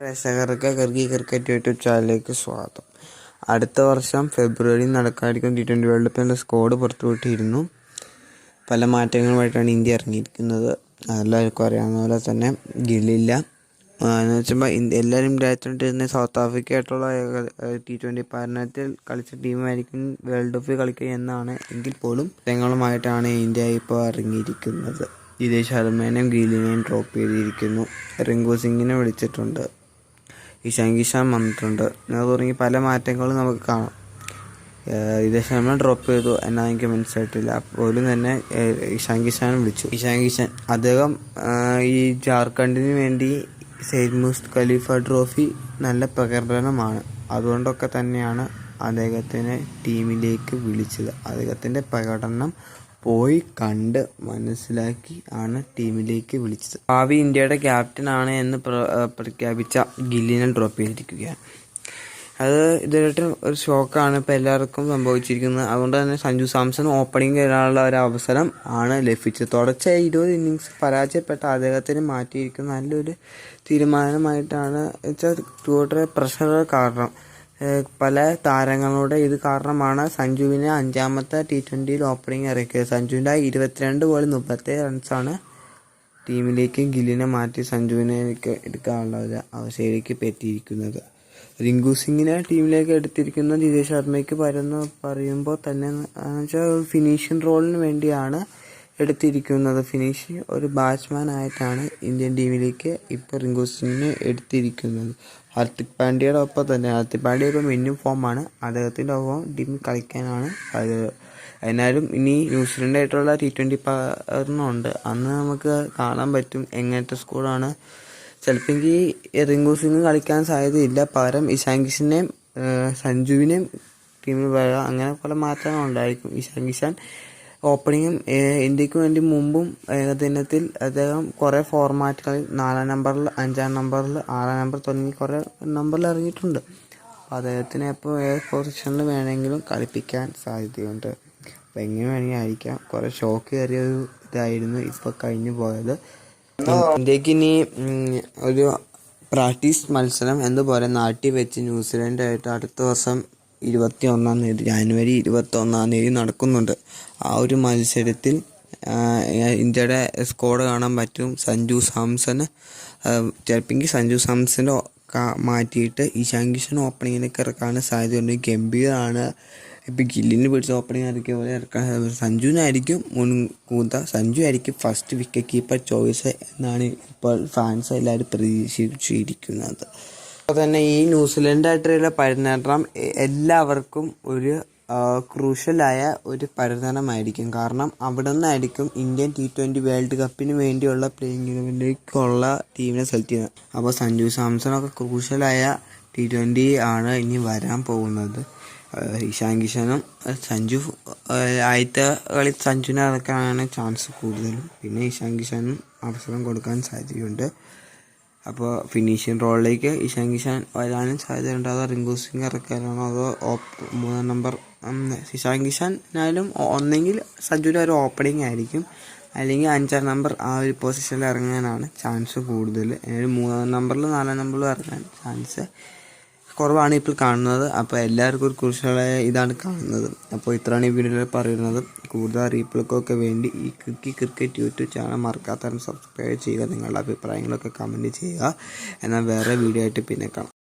പ്രേക്ഷകർക്ക് ഗർഗി cricket YouTube ചാനലിലേക്ക് സ്വാഗതം. അടുത്ത വർഷം ഫെബ്രുവരി നടക്കാനിരിക്കുന്ന ടി ട്വന്റി വേൾഡ് കപ്പിന്റെ സ്കോഡ് പുറത്തുവിട്ടിരുന്നു. പല മാറ്റങ്ങളുമായിട്ടാണ് ഇന്ത്യ ഇറങ്ങിയിരിക്കുന്നത്. എല്ലാവർക്കും അറിയാവുന്ന പോലെ തന്നെ ഗില്ലില്ല. എന്ന് വെച്ചുമ്പോൾ എല്ലാവരും രാജ്യത്തിരുന്ന സൗത്ത് ആഫ്രിക്ക ആയിട്ടുള്ള ടി ട്വന്റി പതിനെട്ടിൽ കളിച്ച ടീമായിരിക്കും വേൾഡ് കപ്പിൽ കളിക്കുക എന്നാണ് എങ്കിൽ പോലും ഞങ്ങളുമായിട്ടാണ് ഇന്ത്യ ഇപ്പോൾ ഇറങ്ങിയിരിക്കുന്നത്. ഇതേ ശർമ്മേനെയും ഗില്ലിനെയും ഡ്രോപ്പ് ചെയ്തിരിക്കുന്നു. റിങ്കു സിംഗിനെ വിളിച്ചിട്ടുണ്ട്. ഇഷാൻ ശങ്കിശാൻ വന്നിട്ടുണ്ട്. അങ്ങനെ തുടങ്ങി പല മാറ്റങ്ങളും നമുക്ക് കാണാം. ജിതേഷ് നമ്മൾ ഡ്രോപ്പ് ചെയ്തു എന്നാ എനിക്ക് മനസ്സിലായിട്ടില്ല. പോലും തന്നെ ഇഷാൻ വിളിച്ചു. ഇഷാങ്കിഷാൻ കിഷാൻ അദ്ദേഹം ഈ ജാർഖണ്ഡിന് വേണ്ടി സെയ്ദ് മുസ് ഖലീഫ ട്രോഫി നല്ല പ്രകടനമാണ്. അതുകൊണ്ടൊക്കെ തന്നെയാണ് അദ്ദേഹത്തിനെ ടീമിലേക്ക് വിളിച്ചത്. അദ്ദേഹത്തിന്റെ പ്രകടനം പോയി കണ്ട് മനസ്സിലാക്കി ആണ് ടീമിലേക്ക് വിളിച്ചത്. ഭാവി ഇന്ത്യയുടെ ക്യാപ്റ്റൻ ആണ് എന്ന് പ്രഖ്യാപിച്ച ഗില്ലിനെ ഡ്രോപ്പ് ചെയ്തിരിക്കുകയാണ്. അത് ഇതായിട്ട് ഒരു ഷോക്കാണ് ഇപ്പോൾ എല്ലാവർക്കും സംഭവിച്ചിരിക്കുന്നത്. അതുകൊണ്ട് തന്നെ സഞ്ജു സാംസൺ ഓപ്പണിംഗ് വരാനുള്ള ഒരു അവസരം ആണ് ലഭിച്ചത്. തുടച്ച ഇരുപത് ഇന്നിങ്സ് പരാജയപ്പെട്ട അദ്ദേഹത്തിന് മാറ്റിയിരിക്കുന്ന നല്ലൊരു തീരുമാനമായിട്ടാണ് വെച്ചാൽ ടൂട്ടറെ പ്രഷർ കാരണം പല താരങ്ങളുടെ ഇത് കാരണമാണ് സഞ്ജുവിനെ അഞ്ചാമത്തെ ടി ട്വന്റിയിൽ ഓപ്പണിംഗ് ഇറക്കിയത്. സഞ്ജുവിന്റെ ഇരുപത്തിരണ്ട് ബോളിൽ മുപ്പത്തേഴ് റൺസാണ് ടീമിലേക്ക് ഗില്ലിനെ മാറ്റി സഞ്ജുവിനെ എടുക്കാനുള്ള ഒരു അവസ്ഥയിലേക്ക് പറ്റിയിരിക്കുന്നത്. റിങ്കു സിംഗിനെ ടീമിലേക്ക് എടുത്തിരിക്കുന്ന ജിതേഷ് ശർമ്മയ്ക്ക് പരന്ന് പറയുമ്പോൾ തന്നെ വെച്ചാൽ ഫിനിഷിംഗ് റോളിന് വേണ്ടിയാണ് എടുത്തിരിക്കുന്നത്. ഫിനിഷ് ഒരു ബാറ്റ്സ്മാൻ ആയിട്ടാണ് ഇന്ത്യൻ ടീമിലേക്ക് ഇപ്പോൾ റിങ്കു സിംഗിനെ എടുത്തിരിക്കുന്നത്. ഹാർദിക് പാണ്ഡ്യയുടെ ഒപ്പം തന്നെ. ഹാർദിക് പാണ്ഡ്യ ഇപ്പോൾ മിന്നും ഫോമാണ് അദ്ദേഹത്തിന്റെ ഒപ്പം ടീമിൽ കളിക്കാനാണ് എന്നാലും ഇനി ന്യൂസിലൻഡായിട്ടുള്ള ടി ട്വന്റി പകർന്നുണ്ട്. അന്ന് നമുക്ക് കാണാൻ പറ്റും എങ്ങനത്തെ സ്കൂളാണ് ചിലപ്പോൾ റിങ്കു സിംഗ് കളിക്കാൻ സാധ്യതയില്ല. പകരം ഇഷാൻ കിഷനെയും സഞ്ജുവിനെയും ടീമിൽ വരാം. അങ്ങനെ പല മാറ്റങ്ങളുണ്ടായിരിക്കും ഇഷാൻ കിഷാൻ ഓപ്പണിങ്ങും ഇന്ത്യയ്ക്ക് വേണ്ടി മുമ്പും ഏകദിനത്തിൽ അദ്ദേഹം കുറേ ഫോർമാറ്റുകളിൽ നാലാം നമ്പറിൽ അഞ്ചാം നമ്പറിൽ ആറാം നമ്പർ തുടങ്ങി കുറേ നമ്പറിൽ ഇറങ്ങിയിട്ടുണ്ട്. അപ്പോൾ അദ്ദേഹത്തിന് എപ്പോൾ ഏത് പൊസിഷനിൽ വേണമെങ്കിലും കളിപ്പിക്കാൻ സാധ്യതയുണ്ട്. അപ്പോൾ എങ്ങനെ വേണമെങ്കിൽ ആയിരിക്കാം കുറേ ഷോക്ക് കയറിയ ഒരു ഇതായിരുന്നു ഇപ്പോൾ കഴിഞ്ഞു പോയത്. ഇന്ത്യയ്ക്ക് ഇനി ഒരു പ്രാക്ടീസ് മത്സരം എന്നതുപോലെ നാട്ടിൽ വെച്ച് ന്യൂസിലൻഡായിട്ട് അടുത്ത വർഷം ഇരുപത്തി ഒന്നാം തീയതി ജാനുവരി ഇരുപത്തി ഒന്നാം തീയതി നടക്കുന്നുണ്ട്. ആ ഒരു മത്സരത്തിൽ ഇന്ത്യയുടെ സ്കോഡ് കാണാൻ പറ്റും സഞ്ജു സാംസന് ചിലപ്പോൾ സഞ്ജു സാംസനെ മാറ്റിയിട്ട് ഇഷാൻ കിഷൻ ഓപ്പണിങ്ങിനൊക്കെ ഇറക്കാൻ സാധ്യതയുണ്ട്. ഗംഭീറാണ് ഇപ്പം ഗില്ലിന് പിടിച്ച ഓപ്പണിംഗ് ഇറക്കിയ പോലെ ഇറക്കാൻ സഞ്ജുവിനായിരിക്കും മുൻകൂത്ത സഞ്ജു ആയിരിക്കും ഫസ്റ്റ് വിക്കറ്റ് കീപ്പർ ചോയ്സ് എന്നാണ് ഇപ്പോൾ ഫാൻസ് എല്ലാവരും പ്രതീക്ഷിച്ചിരിക്കുന്നത്. തന്നെ ഈ ന്യൂസിലൻഡായിട്ടുള്ള പരിണാമം എല്ലാവർക്കും ഒരു ക്രൂഷ്യലായ ഒരു പരിണാമമായിരിക്കും കാരണം അവിടെ നിന്നായിരിക്കും ഇന്ത്യൻ ടി ട്വന്റി വേൾഡ് കപ്പിന് വേണ്ടിയുള്ള പ്ലേയിങ് ഇലവനിലേക്കുള്ള ടീമിനെ സെലക്ട് ചെയ്യുന്നത്. അപ്പോൾ സഞ്ജു സാംസണൊക്കെ ക്രൂഷ്യലായ ടി ട്വന്റി ആണ് ഇനി വരാൻ പോകുന്നത്. ഇഷാൻ കിഷനും സഞ്ജു ആദ്യത്തെ കളി സഞ്ജുവിനെ ഇറക്കാനാണ് ചാൻസ് കൂടുതലും. പിന്നെ ഇഷാൻ കിഷനും അവസരം കൊടുക്കാൻ സാധ്യതയുണ്ട്. അപ്പോൾ ഫിനിഷിംഗ് റോളിലേക്ക് ഇഷാൻ കിഷാൻ വരാനും സാധ്യതയുണ്ട് അതോ റിങ്കു സിംഗ് ഇറക്കാനാണോ? അതോ ഓപ്പ് മൂന്നാം നമ്പർ ഇഷാൻ കിഷാനായാലും ഒന്നെങ്കിൽ സഞ്ജുവിന്റെ ഒരു ഓപ്പണിംഗ് ആയിരിക്കും. അല്ലെങ്കിൽ അഞ്ചാം നമ്പർ ആ ഒരു പൊസിഷനിൽ ഇറങ്ങാനാണ് ചാൻസ് കൂടുതൽ. മൂന്നാം നമ്പറിൽ നാലാം നമ്പറിൽ ഇറങ്ങാൻ ചാൻസ് കുറവാണ് ഇപ്പോൾ കാണുന്നത്. അപ്പോൾ എല്ലാവർക്കും ഒരു കുറിച്ചുള്ള ഇതാണ് കാണുന്നത്. അപ്പോൾ ഇത്രയാണ് ഈ വീഡിയോയിൽ പറയുന്നത്. കൂടുതൽ അറിയിപ്പുകൾക്കൊക്കെ വേണ്ടി ഈ ക്രിക്കി ക്രിക്കറ്റ് യൂട്യൂബ് ചാനൽ മറക്കാത്തവരും സബ്സ്ക്രൈബ് ചെയ്യുക. നിങ്ങളുടെ അഭിപ്രായങ്ങളൊക്കെ കമന്റ് ചെയ്യുക. എന്നാൽ വേറെ വീഡിയോ ആയിട്ട് പിന്നെ കാണാം.